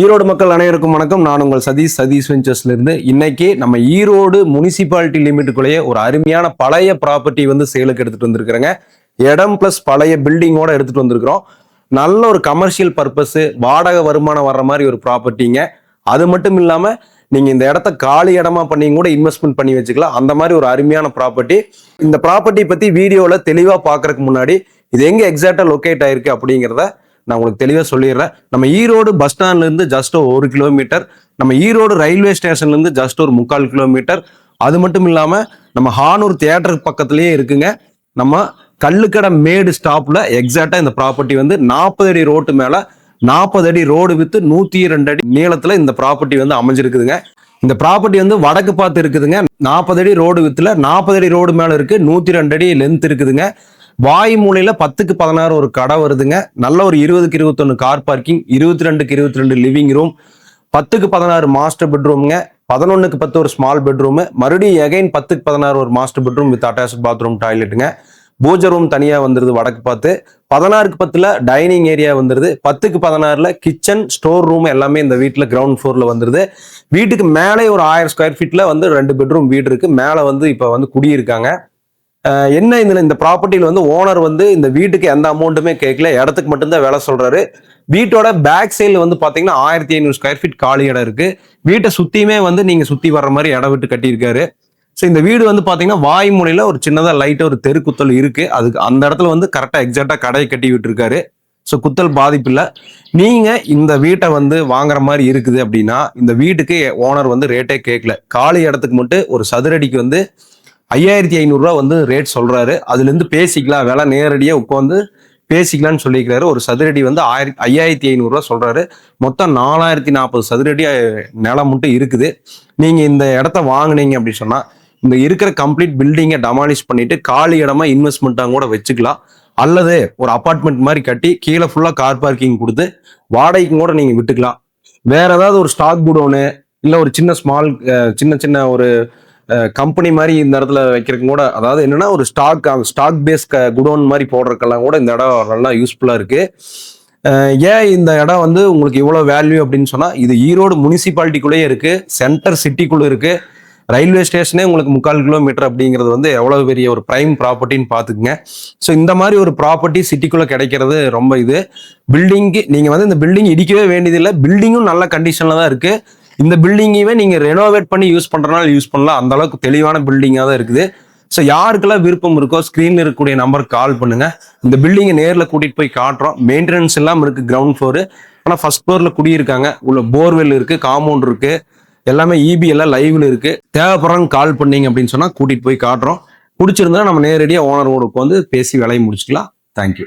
ஈரோடு மக்கள் அனைவருக்கும் வணக்கம். நான் உங்கள் சதீஷ். சதீஷ் வெஞ்சர்ஸ்ல இருந்து இன்னைக்கு நம்ம ஈரோடு முனிசிபாலிட்டி லிமிட்டுக்குள்ளேயே ஒரு அருமையான பழைய ப்ராப்பர்ட்டி வந்து சேலுக்கு எடுத்துட்டு வந்திருக்கிறேங்க. இடம் பிளஸ் பழைய பில்டிங்கோட எடுத்துட்டு வந்திருக்கிறோம். நல்ல ஒரு கமர்ஷியல் பர்பஸ் வாடகை வருமானம் வர்ற மாதிரி ஒரு ப்ராப்பர்ட்டிங்க அது மட்டும் இல்லாம நீங்க இந்த இடத்த காலி இடமா பண்ணி கூட இன்வெஸ்ட்மெண்ட் பண்ணி வச்சுக்கலாம். அந்த மாதிரி ஒரு அருமையான ப்ராப்பர்ட்டி இந்த ப்ராப்பர்ட்டி பத்தி வீடியோல தெளிவா பாக்குறதுக்கு முன்னாடி இது எங்க எக்ஸாக்டா லொக்கேட் ஆயிருக்கு அப்படிங்கிறத நான் உங்களுக்கு தெளிவாக சொல்லிடுறேன். நம்ம ஈரோடு பஸ் ஸ்டாண்ட்லேருந்து ஜஸ்ட் ஒரு கிலோமீட்டர் நம்ம ஈரோடு ரயில்வே ஸ்டேஷன்லேருந்து ஜஸ்ட் ஒரு முக்கால் கிலோமீட்டர் அது மட்டும் இல்லாமல் நம்ம ஹானூர் தியேட்டருக்கு பக்கத்துலேயே இருக்குங்க. நம்ம கல்லுக்கடை மேடு ஸ்டாப்பில் எக்ஸாக்டாக இந்த ப்ராப்பர்ட்டி வந்து நாற்பது அடி ரோட்டு மேலே நாற்பது அடி ரோடு வித்து நூற்றி ரெண்டு அடி நீளத்தில் இந்த ப்ராப்பர்ட்டி வந்து அமைஞ்சிருக்குதுங்க. இந்த ப்ராப்பர்ட்டி வந்து வடக்கு பார்த்து இருக்குதுங்க. நாற்பது அடி ரோடு வித்துல நாற்பது அடி ரோடு மேலே இருக்குது நூற்றி ரெண்டு அடி லென்த் இருக்குதுங்க. வாய் மூலையில பத்துக்கு பதினாறு ஒரு கடை வருதுங்க. நல்ல ஒரு இருபதுக்கு இருபத்தொன்னு கார் பார்க்கிங் இருபத்தி ரெண்டுக்கு இருபத்தி ரெண்டு லிவிங் ரூம் பத்துக்கு பதினாறு மாஸ்டர் பெட்ரூம்ங்க பதினொன்னுக்கு பத்து ஒரு ஸ்மால் பெட்ரூமு மறுபடியும் எகைன் பத்துக்கு பதினாறு ஒரு master bedroom with attach bathroom டாய்லெட்டுங்க பூஜை ரூம் தனியா வந்துருது வடக்கு பார்த்து. பதினாறுக்கு பத்துல டைனிங் ஏரியா வந்துருது. பத்துக்கு பதினாறுல கிச்சன் ஸ்டோர் ரூம் எல்லாமே இந்த வீட்டுல கிரவுண்ட் ஃப்ளோரில் வந்துருது. வீட்டுக்கு மேலே ஒரு ஆயிரம் ஸ்கொயர் ஃபீட்ல வந்து ரெண்டு பெட்ரூம் வீடு இருக்கு. மேலே வந்து இப்ப வந்து குடியிருக்காங்க. என்ன இதில் இந்த ப்ராப்பர்ட்டியில் வந்து ஓனர் வந்து இந்த வீட்டுக்கு எந்த அமௌண்ட்டுமே கேட்கல இடத்துக்கு மட்டும்தான் வேலை சொல்கிறாரு வீட்டோட பேக் சைடில் வந்து பார்த்தீங்கன்னா ஆயிரத்தி ஐநூறு ஸ்கொயர் ஃபீட் காலி இடம் இருக்குது வீட்டை சுற்றியுமே வந்து நீங்கள் சுற்றி வர்ற மாதிரி இடம் விட்டு கட்டியிருக்காரு. ஸோ இந்த வீடு வந்து பார்த்தீங்கன்னா வாய் ஒரு சின்னதாக லைட்டாக ஒரு தெருக்குத்தல் இருக்குது அதுக்கு அந்த இடத்துல வந்து கரெக்டாக எக்ஸாக்டாக கடையை கட்டி விட்டுருக்காரு. ஸோ குத்தல் பாதிப்பு இல்லை. நீங்கள் இந்த வீட்டை வந்து வாங்குற மாதிரி இருக்குது அப்படின்னா இந்த வீட்டுக்கு ஓனர் வந்து ரேட்டே கேட்கல காலி இடத்துக்கு மட்டும் ஒரு சதுரடிக்கு வந்து ஐயாயிரத்தி ஐநூறுரூவா வந்து ரேட் சொல்கிறாரு அதுலேருந்து பேசிக்கலாம். விலை நேரடியாக உட்காந்து பேசிக்கலாம்னு சொல்லியிருக்கிறாரு ஒரு சதுரடி வந்து ஆயிரத்தி ஐயாயிரத்தி ஐநூறுரூவா சொல்கிறாரு மொத்தம் நாலாயிரத்தி நாற்பது சதுரடி நிலம் மட்டும் இருக்குது. நீங்கள் இந்த இடத்த வாங்குனீங்க அப்படின்னு சொன்னால் இந்த இருக்கிற கம்ப்ளீட் பில்டிங்கை டமாலிஷ் பண்ணிட்டு காலி இடமா இன்வெஸ்ட்மெண்ட்டாக கூட வச்சுக்கலாம். அல்லது ஒரு அப்பார்ட்மெண்ட் மாதிரி கட்டி கீழே ஃபுல்லாக கார் பார்க்கிங் கொடுத்து வாடகைக்கும் கூட நீங்கள் விட்டுக்கலாம். வேற ஏதாவது ஒரு ஸ்டாக் குடோனு இல்லை ஒரு சின்ன ஸ்மால் சின்ன சின்ன ஒரு கம்பெனி மாதிரி இந்த இடத்துல வைக்கிறதுக்கு கூட அதாவது என்னன்னா ஒரு ஸ்டாக் ஸ்டாக் பேஸ் குடோன் மாதிரி போடுறதுக்கெல்லாம் கூட இந்த இடம் நல்லா யூஸ்ஃபுல்லாக இருக்குது ஏன் இந்த இடம் வந்து உங்களுக்கு இவ்வளோ வேல்யூ அப்படின்னு சொன்னால் இது ஈரோடு முனிசிபாலிட்டிக்குள்ளேயே இருக்குது சென்டர் சிட்டிக்குள்ளே இருக்குது ரயில்வே ஸ்டேஷனே உங்களுக்கு முக்கால் கிலோமீட்டர் அப்படிங்கிறது வந்து எவ்வளோ பெரிய ஒரு ப்ரைம் ப்ராப்பர்ட்டின்னு பார்த்துக்குங்க. ஸோ இந்த மாதிரி ஒரு ப்ராப்பர்ட்டி சிட்டிக்குள்ளே கிடைக்கிறது ரொம்ப இது. பில்டிங்க்கு நீங்கள் வந்து இந்த பில்டிங் இடிக்கவே வேண்டியதில்லை. பில்டிங்கும் நல்ல கண்டிஷனில் தான் இருக்குது இந்த பில்டிங்கையுமே நீங்கள் ரெனோவேட் பண்ணி யூஸ் பண்ணுறனால யூஸ் பண்ணலாம். அந்த அளவுக்கு தெளிவான பில்டிங்காக தான் இருக்குது. ஸோ யாருக்கெல்லாம் விருப்பம் இருக்கோ ஸ்க்ரீனில் இருக்கக்கூடிய நம்பருக்கு கால் பண்ணுங்க. இந்த பில்டிங்கை நேரில் கூட்டிகிட்டு போய் காட்டுறோம். மெயின்டெனன்ஸ் எல்லாம் இருக்கு கிரவுண்ட் ஃப்ளோரு ஆனால் ஃபர்ஸ்ட் ஃப்ளோரில் குடியிருக்காங்க. உள்ள போர்வெல் இருக்கு காம்பவுண்ட் இருக்கு. எல்லாமே இபி எல்லாம் லைவ்ல இருக்கு. தேவைப்படுறவங்க கால் பண்ணீங்க அப்படின்னு சொன்னால் கூட்டிகிட்டு போய் காட்டுறோம். பிடிச்சிருந்தா நம்ம நேரடியாக ஓனரோட உட்காந்து பேசி விலையை முடிச்சுக்கலாம். தேங்க்யூ